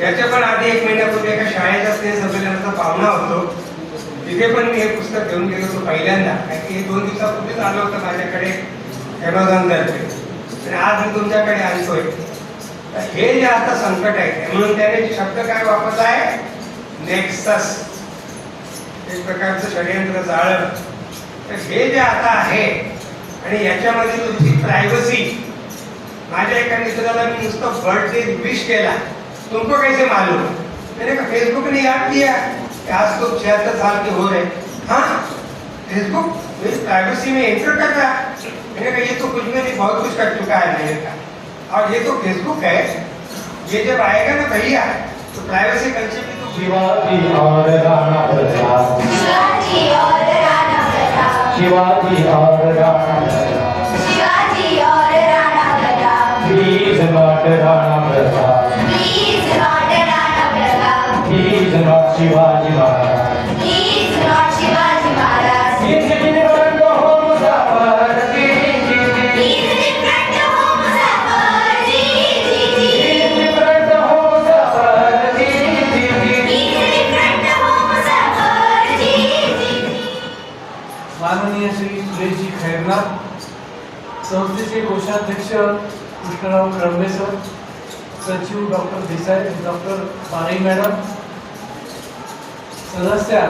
याच्या पण आधी एक महिन्यापूर्वी एका शाळेच्या स्नेह संमेलनाचा पाहुणा होतो. तिथे पण मी हे पुस्तक घेऊन गेलो होतो पहिल्यांदा. कारण की हे दोन दिवसापूर्वीच आलं होतं माझ्याकडे ॲमेझॉन तर्फे. आणि आज मी तुमच्याकडे आणतोय. तर हे जे आता संकट आहे म्हणून त्याने शब्द काय वापरला आहे? नेक्सस एक प्रकारचं षडयंत्र जाळं तर हे जे आता आहे आणि याच्यामध्ये तुमची प्रायव्हसी माझ्या एका मित्राला मी नुसतं बर्थडे विश केला. तुमको कैसे मालूम? मैंने कहा फेसबुक ने याद किया कि आज तो छिहत्तर साल के हो रहे। हाँ फेसबुक प्राइवेसी में एंटर कर रहा मैंने कहा ये तो कुछ में नहीं बहुत कुछ कर चुका है मैंने कहा और ये तो फेसबुक है। ये जब आएगा ना भैया तो प्राइवेसी कल्चर में तो शिवाजी और राणा प्रताप शिवाजी और राणा प्रताप शिवाजी और राणा प्रताप शिवाजी और राणा प्रताप प्लीज़ नॉट राणा प्रताप शिवाजी महाराज. शिवाजी महाराज संस्थेचे कोषाध्यक्ष कृष्णराव कळंबे सर सचिव doctor Desai doctor Pare madam सदस्या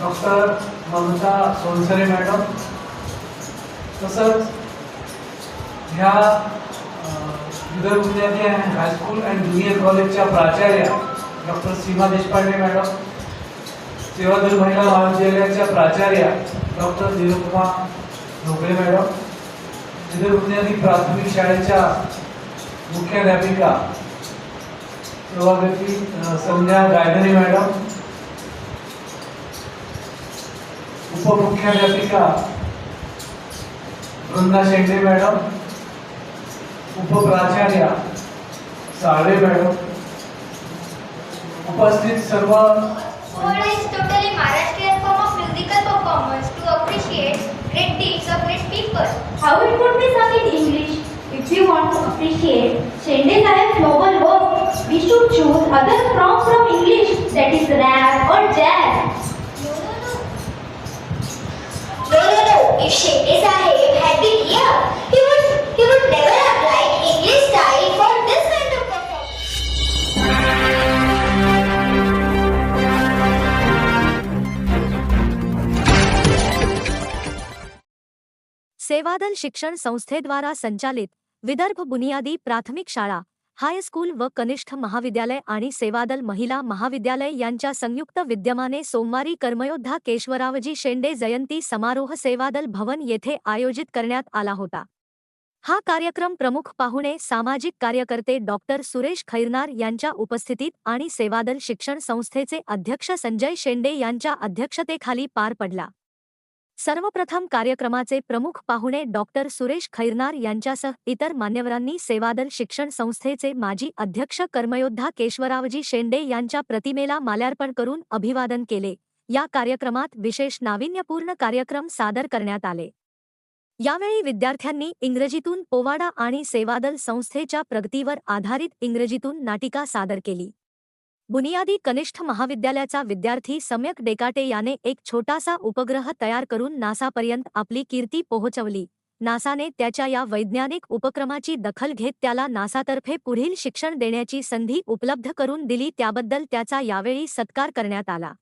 डॉक्टर ममता सोनसरे मॅडम. तसंच ह्या अं, Vidarbha and high school and junior कॉलेजच्या प्राचार्या डॉक्टर सीमा देशपांडे मॅडम. सेवादल महिला महाविद्यालयाच्या प्राचार्या डॉक्टर निरुपमा ढोकळे मॅडम. विदर्भ बुनियादी प्राथमिक शाळेच्या मुख्याध्यापिका सभापती संध्या गायधनी मॅडम. उपमुख्याध्यापिका वृंदा शेंडे मॅडम उपप्राचार्या साळे मॅडम उपस्थित सर्व musical to appreciate of people. How it would be sung in English? If you want to appreciate Shende Sahib's noble work, we should choose other songs from English, that is rap or jazz. If Shende Sahib had been here, he would, he would never have liked English style for this kind of performance. Sevadal शिक्षण संस्थेद्वारा संचालित विदर्भ बुनियादी प्राथमिक शाळा high school व कनिष्ठ महाविद्यालय आणि सेवादल महिला महाविद्यालय यांच्या संयुक्त विद्यमाने सोमवारी कर्मयोद्धा केशवरावजी शेंडे जयंती समारोह सेवादल भवन येथे आयोजित करण्यात आला होता. हा कार्यक्रम प्रमुख पाहुणे सामाजिक कार्यकर्ते डॉक्टर सुरेश खैरनार यांच्या उपस्थितीत आणि सेवादल शिक्षण संस्थेचे अध्यक्ष संजय शेंडे यांच्या अध्यक्षतेखाली पार पडला. सर्वप्रथम कार्यक्रमाचे प्रमुख पाहुणे डॉक्टर सुरेश खैरनार यांच्यासह इतर मान्यवरांनी सेवादल शिक्षण संस्थेचे माजी अध्यक्ष कर्मयोद्धा केशवरावजी शेंडे यांच्या प्रतिमेला माल्यार्पण करून अभिवादन केले. या कार्यक्रमात विशेष नाविन्यपूर्ण कार्यक्रम सादर करण्यात आले. यावेळी विद्यार्थ्यांनी इंग्रजीतून पोवाडा आणि सेवादल संस्थेच्या प्रगतीवर आधारित इंग्रजीतून नाटिका सादर केली. बुनियादी कनिष्ठ महाविद्यालयाचा विद्यार्थी सम्यक डेकाटे याने एक छोटासा उपग्रह तयार करून नासापर्यंत आपली कीर्ती पोहोचवली. नासाने त्याच्या या वैज्ञानिक उपक्रमाची दखल घेत त्याला नासातर्फे पुढील शिक्षण देण्याची संधी उपलब्ध करून दिली त्याबद्दल त्याचा यावेळी सत्कार करण्यात आला.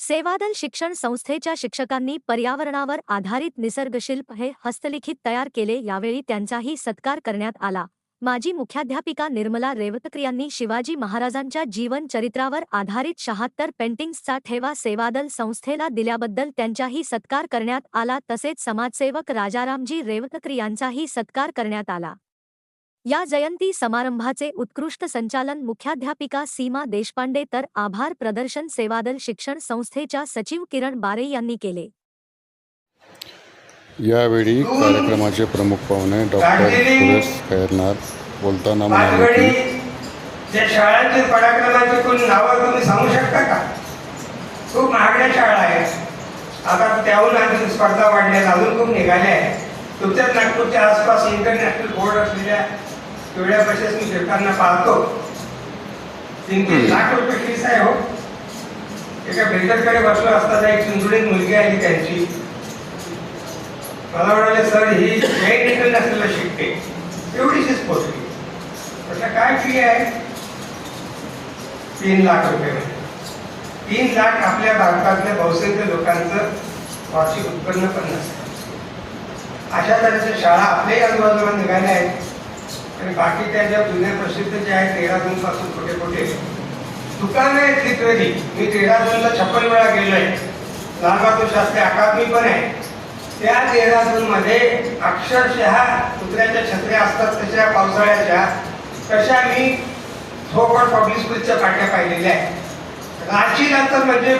सेवादल शिक्षण संस्थेच्या शिक्षकांनी पर्यावरणावर आधारित निसर्गशिल्प हे हस्तलिखित तयार केले यावेळी त्यांचाही सत्कार करण्यात आला. माजी मुख्याध्यापिका निर्मला रेवतकर यांनी शिवाजी महाराजांच्या जीवन चरित्रावर आधारित शहात्तर पेंटिंग्सचा ठेवा सेवादल संस्थेला दिल्याबद्दल त्यांचाही सत्कार करण्यात आला तसेच समाजसेवक राजारामजी रेवतकर यांचाही सत्कार करण्यात आला. या जयंती समारंभाचे उत्कृष्ट संचालन मुख्याध्यापिका सीमा देशपांडे तर आभार प्रदर्शन सेवादल शिक्षण संस्थेच्या सचिव किरण बारे यांनी केले. यावेळी कार्यक्रमाचे प्रमुख पाहुणे डॉक्टर सुरेश खैरनार बोलताना म्हणाले की ज्या शाळांचे पराक्रमांची कोणी नावं तुम्ही सांगू शकता का? खूप महागड्या शाळा आहेत. आता त्याहून आणखी स्पर्धा वाढल्या अजून खूप निघाल्या आहेत. तुमच्याच नागपूरच्या आसपास इंटरनॅशनल बोर्ड असलेल्या तेवढ्या पैशाच मी फिरताना पाहतो. तीन तीन लाख रुपये फीस आहे हो. एका बिल्डरकडे बसलो असताना एक चुंचुडीत मुलगी आली त्यांची. मला म्हणाले सर ही जैन इंटरनॅशनलला शिकते एवढीशीच पोचली. म्हटलं काय फी आहे? तीन लाख रुपये. तीन लाख आपल्या भारतातल्या बहुसंख्य लोकांचं वार्षिक उत्पन्न पण नसतं. अशा तऱ्हेच्या शाळा आपल्याही आजूबाजूला निघाल्या आहेत. आणि बाकी त्या ज्या जुन्या प्रसिद्ध ज्या आहेत देहरादून पासून कुठे कुठे दुकानं आहेत लिटरली मी देहरादूनला छप्पन वेळा गेलोय. लालबहादूर शास्त्री अकादमी पण आहे. त्या देहरादून मध्ये अक्षरशः कुत्र्याच्या छत्र्या असतात तशा पावसाळ्याच्या. तशा मी थोपड पब्लिक स्कूलच्या पाट्या पाहिलेल्या आहेत. रांचीनंतर तर म्हणजे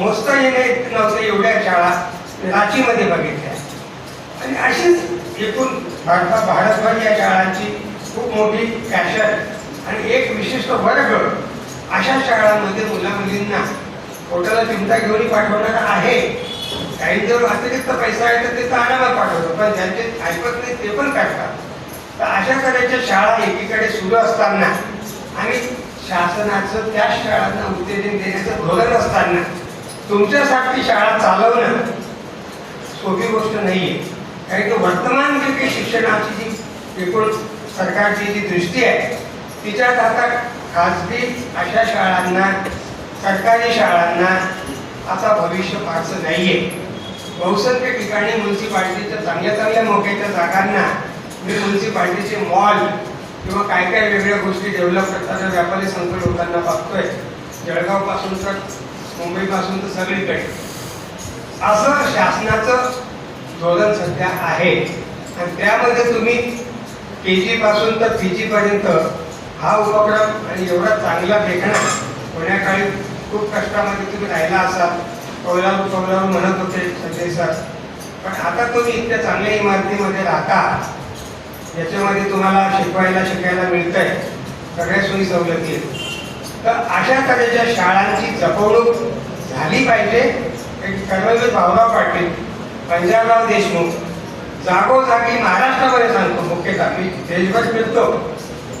मोजता येणे नव्हते एवढ्या शाळा रांचीमध्ये बघितल्या. आणि अशीच एकूण भारता भारतभर या शाळांची खूप मोठी फॅशन आणि एक विशिष्ट वर्ग अशा शाळांमध्ये मुला मुलींना पोटाला चिमटा घेऊन पाठवणार आहे. काही जर अतिरिक्त पैसा आहे तर ते तर आणायला पाठवतो. पण ज्यांचे ऐकत नाही ते पण काढतात. तर अशा तऱ्हेच्या शाळा एकीकडे सुरू असताना आणि शासनाचं त्या शाळांना उत्तेजन देण्याचं धोरण असताना तुमच्यासाठी शाळा चालवणं सोपी गोष्ट नाही आहे कारण की वर्तमान जे काही शिक्षणाची जी एकूण सरकारची जी दृष्टी आहे तिच्यात आता खाजगी अशा शाळांना सरकारी शाळांना आता भविष्य फारसं नाही आहे बहुसंख्य ठिकाणी म्युन्सिपाल्टीच्या चांगल्या चांगल्या मोक्याच्या जागांना मी म्युन्सिपाल्टीचे मॉल किंवा काय काय वेगळ्या गोष्टी डेव्हलप करताना व्यापारी संकट होताना बघतोय जळगावपासून तर मुंबईपासून तर सगळीकडे. असं शासनाचं धोरण सध्या आहे. आणि त्यामध्ये तुम्ही के जी पासून तर पी जी पर्यंत हा उपक्रम आणि एवढा चांगला देखणा होण्याकाळी खूप कष्टामध्ये तुम्ही राहिला असाल. कौलारू कौलारू म्हणत होते संजय सर पण आता तुम्ही इतक्या चांगल्या इमारतीमध्ये राहता याच्यामध्ये तुम्हाला शिकवायला शिकायला मिळतंय. सगळ्या सोयी सवलती तर अशा तऱ्हेच्या शाळांची जपवणूक झाली पाहिजे. एक कर्मवीर भाऊराव पाटील पंजाबराव देशमुख जागोजागी महाराष्ट्रामध्ये सांगतो मुख्यतः. मी देशभर फिरतो.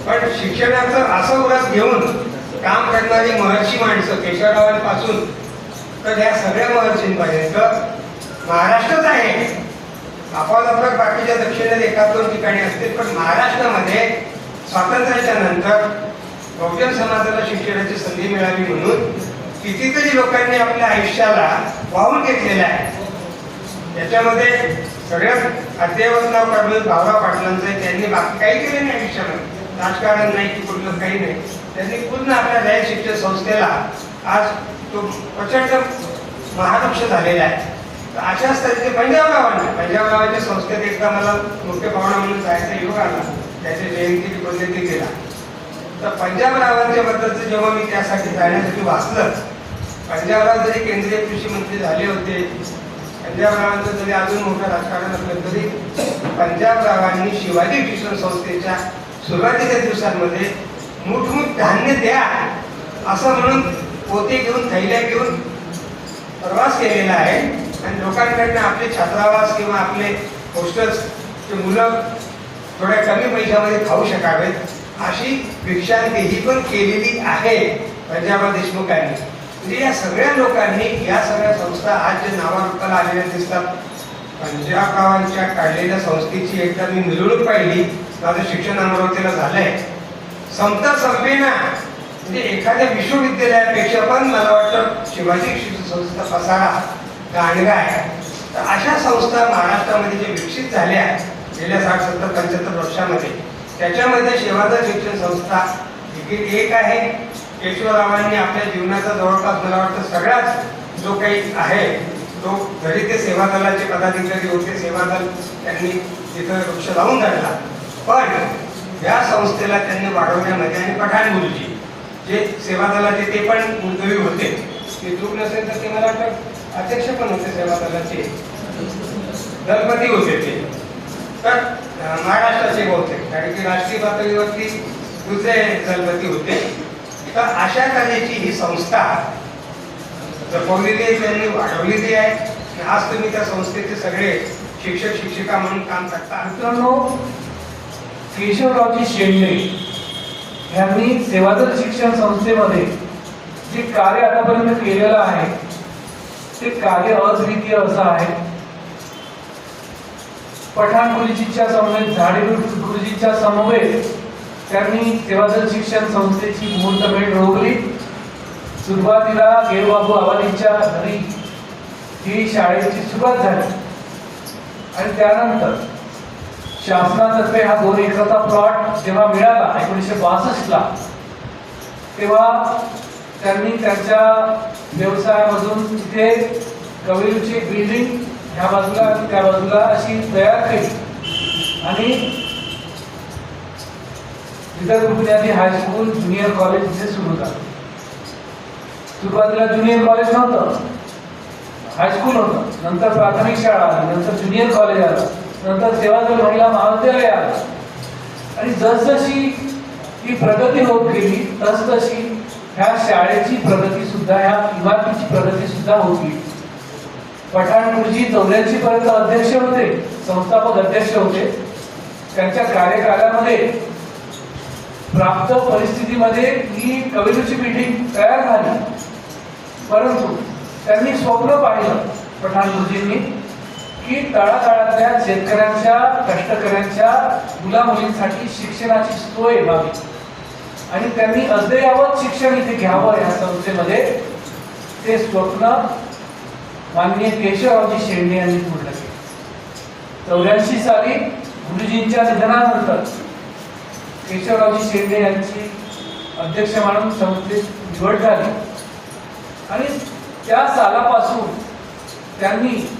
पण शिक्षणाचं असं उरस घेऊन काम करणारी महर्षी माणसं केशवरावांपासून तर या सगळ्या महर्षींपर्यंत महाराष्ट्रच आहे. आपण बाकीच्या दक्षिणेत एका दोन ठिकाणी असतील पण महाराष्ट्रामध्ये स्वातंत्र्याच्या नंतर बहुजन समाजाला शिक्षणाची संधी मिळावी म्हणून कितीतरी लोकांनी आपल्या आयुष्याला वाहून घेतलेलं आहे. याच्यामध्ये सगळ्यात अद्ययावत नाव कर्मवीर भाऊराव पाटलांचं आहे. त्यांनी बाकी काही केलं नाही आयुष्यामध्ये. राजकारण नाही की कुठलं काही नाही. त्यांनी पूर्ण आपल्या रयत शिक्षण संस्थेला आज तो प्रचंड महालक्ष झालेला आहे. तर अशाच तऱ्हेचे पंजाब पंजाबरावांच्या संस्थेत एकदा मला मुख्य पाहुणा म्हणून जायचा योग आला त्याच्या जयंती पद्धती केला. तर पंजाबरावांच्या बद्दलचं जेव्हा मी त्यासाठी जाण्यासाठी वाचलं पंजाबराव जरी केंद्रीय कृषी मंत्री झाले होते पंजाबरावांचं जरी अजून मोठं राजकारण असलं तरी पंजाबरावांनी शिवाजी शिक्षण संस्थेच्या सुरुवातीच्या दिवसांमध्ये मुठमुठ धान्य द्या असं म्हणून पोते घेऊन थैल्या घेऊन प्रवास केलेला आहे. आणि लोकांकडनं आपले छात्रावास किंवा आपले हॉस्टेल्सचे मुलं थोड्या कमी पैशामध्ये खाऊ शकावेत अशी भिक्षांतेही पण केलेली आहे पंजाबराव देशमुखांनी. म्हणजे या सगळ्या लोकांनी या सगळ्या संस्था आज जे नावारूपाला आलेल्या दिसतात पंजाबरावांच्या काढलेल्या संस्थेची एकदा मी मिरवणूक पाहिली. माझं शिक्षण अमरावतीला झालंय. संपता संपेना म्हणजे एखाद्या विश्वविद्यालयापेक्षा पण मला वाटतं शिवाजी शिक्षण संस्था पसारा गाणगा आहे. तर अशा संस्था महाराष्ट्रामध्ये जे विकसित झाल्या गेल्या साठ सत्तर पंच्याहत्तर वर्षामध्ये त्याच्यामध्ये सेवादल शिक्षण संस्था देखील एक आहे. केशवरावांनी आपल्या जीवनाचा जवळपास मला वाटतं सगळाच जो काही आहे तो जरी ते सेवा दलाचे पदाधिकारी होते सेवा दल त्यांनी तिथं वृक्ष लावून धरला. पण या संस्थेला त्यांनी वाढवण्यामध्ये आणि पठाण गुरुजी जे सेवा दलाचे ते पण मुलगवी होते. ते चूक नसेल तर ते मला वाटतं अध्यक्ष पण होते सेवा दलाचे. दलपती होते ते. तर महाराष्ट्राचे बहुतेक कारण की राष्ट्रीय पातळीवरती दुसरे दलपती होते. तर अशा तऱ्हेची ही संस्था जपवलेली आहे त्यांनी वाढवलेली आहे आज तुम्ही त्या संस्थेचे सगळे शिक्षक शिक्षिका म्हणून काम करता. मित्रांनो केशवरावजी शेंडे. यांनी सेवादल शिक्षण संस्थेमध्ये जे कार्य आतापर्यंत केलेलं आहे ते कार्य अद्वितीय असं आहे. पठाण गुरुजीच्या समवेत झाडे गुरुजीच्या समवेत त्यांनी सेवादल शिक्षण संस्थेची मुहूर्तमेढ रोखली. सुरुवातीला गेरबाबू आवालींच्या घरी ही शाळेची सुरुवात झाली. आणि त्यानंतर शासनातर्फे हा दोन एकरचा प्लॉट जेव्हा मिळाला एकोणीसशे बासष्टला तेव्हा त्यांनी त्यांच्या व्यवसायामधून तिथे कविरूची बिल्डिंग ह्या बाजूला आणि त्या बाजूला अशी तयार केली. आणि विदर्भ बुनियादी हायस्कूल ज्युनियर कॉलेज इथे सुरू झालं. सुरुवातीला ज्युनियर कॉलेज नव्हतं. हायस्कूल होतं. नंतर प्राथमिक शाळा आली नंतर ज्युनियर कॉलेज आलं. नंतर सेवादल महिला महाविद्यालय आलं. आणि जसजशी ही प्रगती होत गेली तसतशी ह्या शाळेची प्रगती सुद्धा ह्या इमारतीची प्रगती सुद्धा होत गेली. पठाण गुरुजी चौऱ्याऐंशी पर्यंत अध्यक्ष होते संस्थापक अध्यक्ष होते. त्यांच्या कार्यकालामध्ये प्राप्त परिस्थितीमध्ये ही कविरूची बिल्डिंग तयार झाली. परंतु त्यांनी स्वप्न पाहिलं पठाण गुरुजींनी की तळागाळातल्या शेतकऱ्यांच्या कष्टकऱ्यांच्या मुला मुलींसाठी शिक्षणाची सोय व्हावी. आणि त्यांनी अद्ययावत शिक्षण इथे घ्यावं या संस्थेमध्ये. ते स्वप्न माननीय केशवरावजी शेंडे यांनी पूर्ण केले. चौऱ्याऐंशी साली गुरुजींच्या निधनानंतर केशवरावजी शेंडे यांची अध्यक्ष म्हणून संस्थेत निवड झाली. आणि त्या सालापासून त्यांनी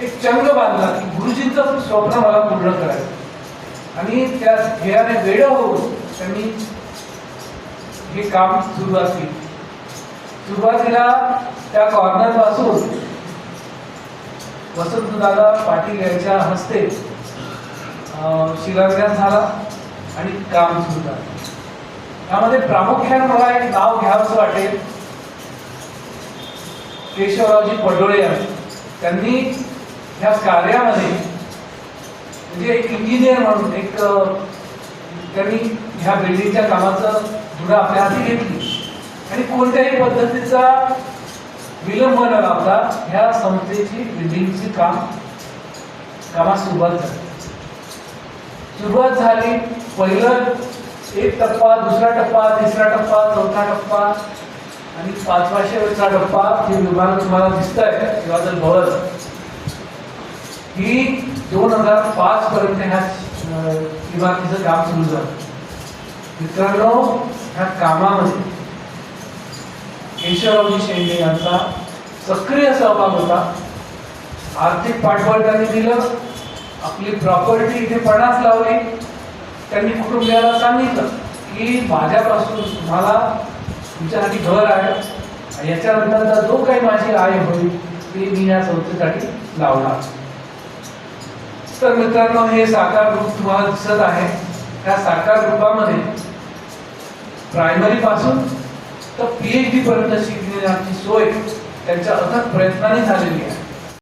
एक चंग बांधला की गुरुजींचं स्वप्न मला पूर्ण करायचं. आणि त्या ध्येयाने वेळ होऊन त्यांनी हे काम सुरुवात केली. सुरुवातीला त्या कॉर्नरपासून वसंतदादा पाटील यांच्या हस्ते शिलान्यास झाला आणि काम सुरू झालं. त्यामध्ये प्रामुख्याने मला एक नाव घ्यावंसं वाटेल. केशवरावजी पडोळे यांनी. त्यांनी या कार्यामध्ये म्हणजे एक इंजिनियर म्हणून एक त्यांनी ह्या बिल्डिंगच्या कामाचं धुरा आपल्या हाती घेतली. आणि कोणत्याही पद्धतीचा विलंब न लावता ह्या संस्थेची बिल्डिंगची काम कामास सुरुवात झाली. सुरुवात झाली पहिलं एक टप्पा दुसरा टप्पा तिसरा टप्पा चौथा टप्पा आणि पाचवाशेवरचा टप्पा हे विभाग तुम्हाला दिसत आहे शिवाजल भवन की दोन हजार पाच पर्यंत ह्या इमारतीचं काम सुरू झालं. मित्रांनो ह्या कामामध्ये केशवरावजी शेंडे यांचा सक्रिय सहभाग होता. आर्थिक पाठबळ त्यांनी दिलं. आपली प्रॉपर्टी इथे पणास लावली. त्यांनी कुटुंबियाला सांगितलं की माझ्यापासून तुम्हाला तुमच्यासाठी घर आहे याच्यानंतरचा जो काही माझी आय होईल ते मी या संस्थेसाठी लावणार. तर मित्रांनो हे साकार रूप तुम्हाला दिसत आहे. त्या साकार रूपामध्ये प्रायमरी पासून तर पीएचडी पर्यंत शिकण्याची सोय त्यांच्या अथक प्रयत्नाने झालेली आहे.